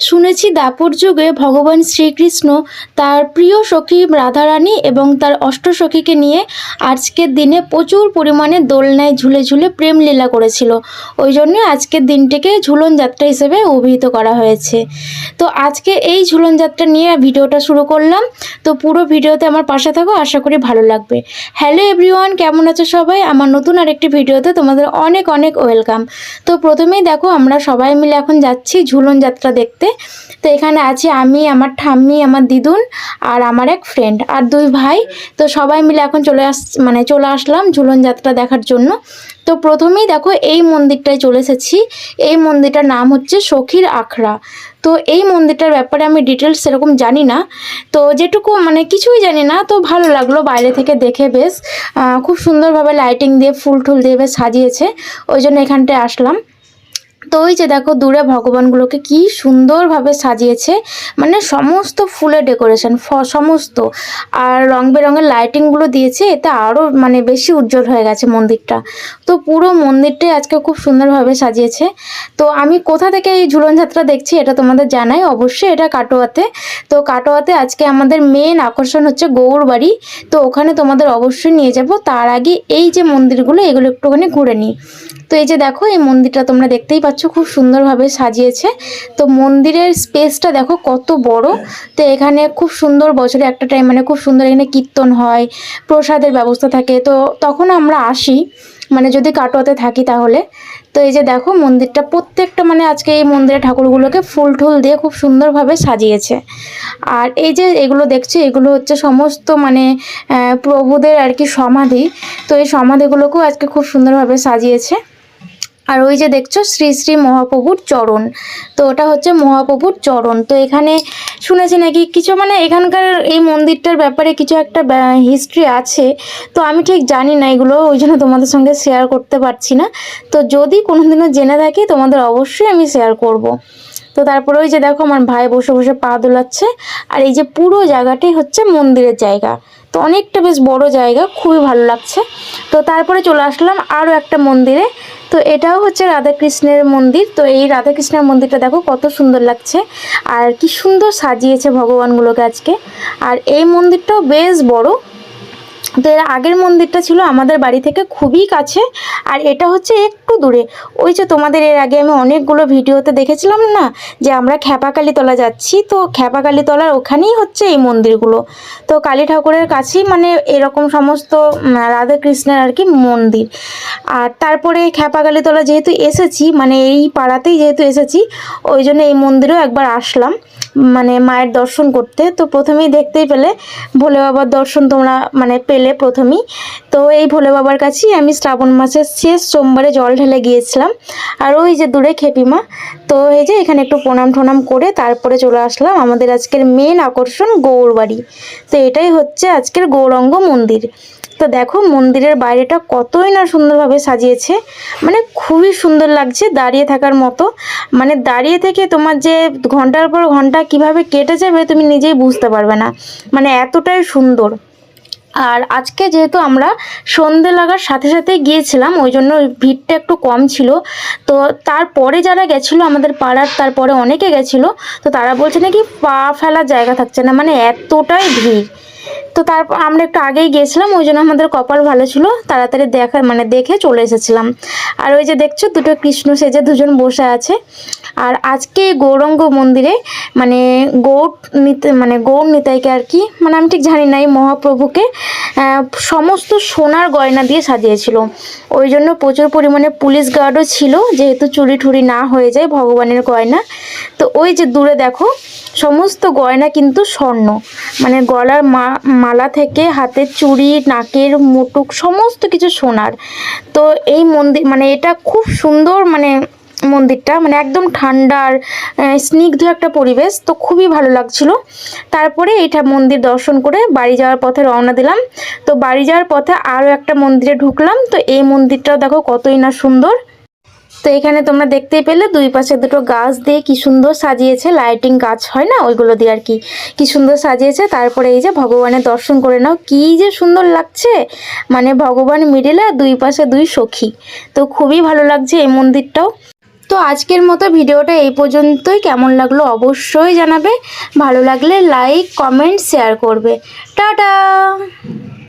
শুনেছি দাপর যুগে ভগবান শ্রীকৃষ্ণ তার প্রিয় সখী রাধারানী এবং তার অষ্ট অষ্টসখীকে নিয়ে আজকের দিনে প্রচুর পরিমাণে দোলনায় ঝুলে ঝুলে প্রেম লীলা করেছিল। ওই জন্য আজকের দিনটিকে ঝুলন যাত্রা হিসেবে অভিহিত করা হয়েছে। তো আজকে এই ঝুলন যাত্রা নিয়ে ভিডিওটা শুরু করলাম। তো পুরো ভিডিওতে আমার পাশে থাকো, আশা করি ভালো লাগবে। হ্যালো এভরিওয়ান, কেমন আছো সবাই? আমার নতুন আরেকটি ভিডিওতে তোমাদের অনেক অনেক ওয়েলকাম। তো প্রথমেই দেখো, আমরা সবাই মিলে এখন যাচ্ছি ঝুলন যাত্রা দেখতে। তো এখানে আছি আমি, আমার ঠাম্মি, আমার দিদুন আর আমার এক ফ্রেন্ড আর দুই ভাই। তো সবাই মিলে এখন চলে আস মানে চলে আসলাম ঝুলন যাত্রা দেখার জন্য। তো প্রথমেই দেখো এই মন্দিরটায় চলে এসেছি। এই মন্দিরটার নাম হচ্ছে সখীর আখড়া। তো এই মন্দিরটার ব্যাপারে আমি ডিটেলস সেরকম জানি না। তো যেটুকু মানে কিছুই জানি না, তো ভালো লাগল বাইরে থেকে দেখে বেশ। খুব সুন্দরভাবে লাইটিং দিয়ে ফুল টুল দিয়ে বেশ সাজিয়েছে। ওই জন্য এখানটায় আসলাম। তো ওই যে দেখো দূরে ভগবানগুলোকে কি সুন্দরভাবে সাজিয়েছে। মানে সমস্ত ফুলের ডেকোরেশন সমস্ত। আর রং বেরঙের লাইটিংগুলো দিয়েছে, এতে আরও মানে বেশি উজ্জ্বল হয়ে গেছে মন্দিরটা। তো পুরো মন্দিরটাই আজকে খুব সুন্দরভাবে সাজিয়েছে। তো আমি কোথা থেকে এই ঝুলন যাত্রা দেখছি এটা তোমাদের জানাই। অবশ্যই এটা কাটোয়াতে। তো কাটোয়াতে আজকে আমাদের মেন আকর্ষণ হচ্ছে গৌর বাড়ি। তো ওখানে তোমাদের অবশ্যই নিয়ে যাব। তার আগে এই যে মন্দিরগুলো, এগুলো একটুখানি ঘুরে নিই। তো এই যে দেখো, এই মন্দিরটা তোমরা দেখতেই পাচ্ছ, খুব সুন্দরভাবে সাজিয়েছে। তো মন্দিরের স্পেসটা দেখো কত বড়। তো এখানে খুব সুন্দর বছরে একটা টাইম মানে খুব সুন্দর এখানে কীর্তন হয়, প্রসাদের ব্যবস্থা থাকে। তো তখন আমরা আসি মানে যদি কাটোয়াতে থাকি তাহলে। তো এই যে দেখো, মন্দিরটা প্রত্যেকটা মানে আজকে এই মন্দিরের ঠাকুরগুলোকে ফুল টুল দিয়ে খুব সুন্দরভাবে সাজিয়েছে। আর এই যে এগুলো দেখছ, এগুলো হচ্ছে সমস্ত মানে প্রভুদের আর কি সমাধি। তো এই সমাধিগুলোকেও আজকে খুব সুন্দরভাবে সাজিয়েছে। আর ওই যে দেখছ শ্রী শ্রী মহাপ্রভুর চরণ। তো ওটা হচ্ছে মহাপ্রভুর চরণ। তো এখানে শুনেছি নাকি কিছু মানে এখানকার এই মন্দিরটার ব্যাপারে কিছু একটা হিস্ট্রি আছে। তো আমি ঠিক জানি না এগুলো, ওই জন্য তোমাদের সঙ্গে শেয়ার করতে পারছি না। তো যদি কোনোদিনও জেনে থাকি, তোমাদের অবশ্যই আমি শেয়ার করব। তো তারপরে ওই যে দেখো আমার ভাই বসে বসে পা দোলাচ্ছে। আর এই যে পুরো জায়গাটাই হচ্ছে মন্দিরের জায়গা। তো অনেকটা বেশ বড় জায়গা, খুবই ভালো লাগছে। তো তারপরে চলে আসলাম আরও একটা মন্দিরে। তো এটাও হচ্ছে রাধাকৃষ্ণের মন্দির। তো এই রাধাকৃষ্ণের মন্দিরটা দেখো কত সুন্দর লাগছে। আর কি সুন্দর সাজিয়েছে ভগবানগুলোকে আজকে। আর এই মন্দিরটাও বেশ বড়। তো এর আগের মন্দিরটা ছিল আমাদের বাড়ি থেকে খুবই কাছে আর এটা হচ্ছে একটু দূরে। ওই যে তোমাদের এর আগে আমি অনেকগুলো ভিডিওতে দেখেছিলাম না যে আমরা খ্যাপাকালীতলা যাচ্ছি তো খ্যাপাকালীতলার ওখানেই হচ্ছে এই মন্দিরগুলো। তো কালী ঠাকুরের কাছেই মানে এরকম সমস্ত উম, রাধাকৃষ্ণের আর কি মন্দির। আর তারপরে খ্যাপাকালীতলা যেহেতু এসেছি মানে এই পাড়াতেই যেহেতু এসেছি ওই জন্য এই মন্দিরেও একবার আসলাম। মানে মায়ের দর্শন করতে। তো প্রথমেই দেখতেই পেলে, ভোলে বাবার দর্শন তোমরা মানে পেলে প্রথমেই। তো এই ভোলে বাবার কাছেই আমি শ্রাবণ মাসের শেষ সোমবারে জল ঢেলে গিয়েছিলাম। আর ওই যে দূরে খেপিমা তো এই যে এখানে একটু প্রণাম ঠনাম করে তারপরে চলে আসলাম আমাদের আজকের মেন আকর্ষণ গৌরবাড়ি তো এটাই হচ্ছে আজকের গৌরঙ্গ মন্দির। তো দেখো মন্দিরের বাইরেটা কতই না সুন্দরভাবে সাজিয়েছে। মানে খুবই সুন্দর লাগছে দাঁড়িয়ে থাকার মতো। মানে দাঁড়িয়ে থেকে তোমার যে ঘণ্টার পর ঘণ্টা কীভাবে কেটে যাবে তুমি নিজেই বুঝতে পারবে না। মানে এতটাই সুন্দর। আর আজকে যেহেতু আমরা সন্ধে লাগার সাথে সাথে গিয়েছিলাম, ওই জন্য ভিড়টা একটু কম ছিল। তো তারপরে যারা গেছিল আমাদের পাড়ার, তারপরে অনেকে গেছিল, তো তারা বলছে নাকি পা ফেলার জায়গা থাকছে না। মানে এতটাই ভিড়। তো তারপর আমরা একটু আগেই গেছিলাম ওই জন্য আমাদের কপাল ভালো ছিল। তাড়াতাড়ি দেখা মানে দেখে চলে এসেছিলাম। আর ওই যে দেখছ, দুটো কৃষ্ণ সেজে দুজন বসে আছে। আর আজকে গৌরঙ্গ মন্দিরে মানে গৌর নিতে মানে গৌর নিতাইকে আর কি মানে আমি ঠিক জানি না এই মহাপ্রভুকে। সমস্ত সোনার গয়না দিয়ে সাজিয়েছিল। ওই জন্য প্রচুর পরিমাণে পুলিশ গার্ডও ছিল, যেহেতু চুরি ঠুরি না হয়ে যায় ভগবানের গয়না। তো ওই যে দূরে দেখো, সমস্ত গয়না কিন্তু স্বর্ণ। মানে গলার মা, মালা থেকে হাতের চুড়ি, নাকের মুটুক, সমস্ত কিছু সোনার। তো এই মন্দির মানে এটা খুব সুন্দর মানে মন্দিরটা মানে একদম ঠান্ডার স্নিগ্ধ একটা পরিবেশ, তো খুবই ভালো লাগছিল। তারপরে এইটা মন্দির দর্শন করে বাড়ি যাওয়ার পথে রওনা দিলাম। তো বাড়ি যাওয়ার পথে আরও একটা মন্দিরে ঢুকলাম। তো এই মন্দিরটাও দেখো কতই না সুন্দর। তো এখানে তোমরা দেখতেই পেলে দুই পাশে দুটো গাছ দিয়ে কি সুন্দর সাজিয়েছে। লাইটিং গাছ হয় না, ওইগুলো দিয়ে আর কি। কি সুন্দর সাজিয়েছে। তারপরে এই যে ভগবানের দর্শন করে নাও। কি যে সুন্দর লাগছে। মানে ভগবান মিডিলে দুই পাশে দুই সখী। তো খুবই ভালো লাগছে এই মন্দিরটাও। তো আজকের মতো ভিডিওটা এই পর্যন্তই। কেমন লাগল অবশ্যই জানাবে। ভালো লাগলে লাইক কমেন্ট শেয়ার করবে। টাটা!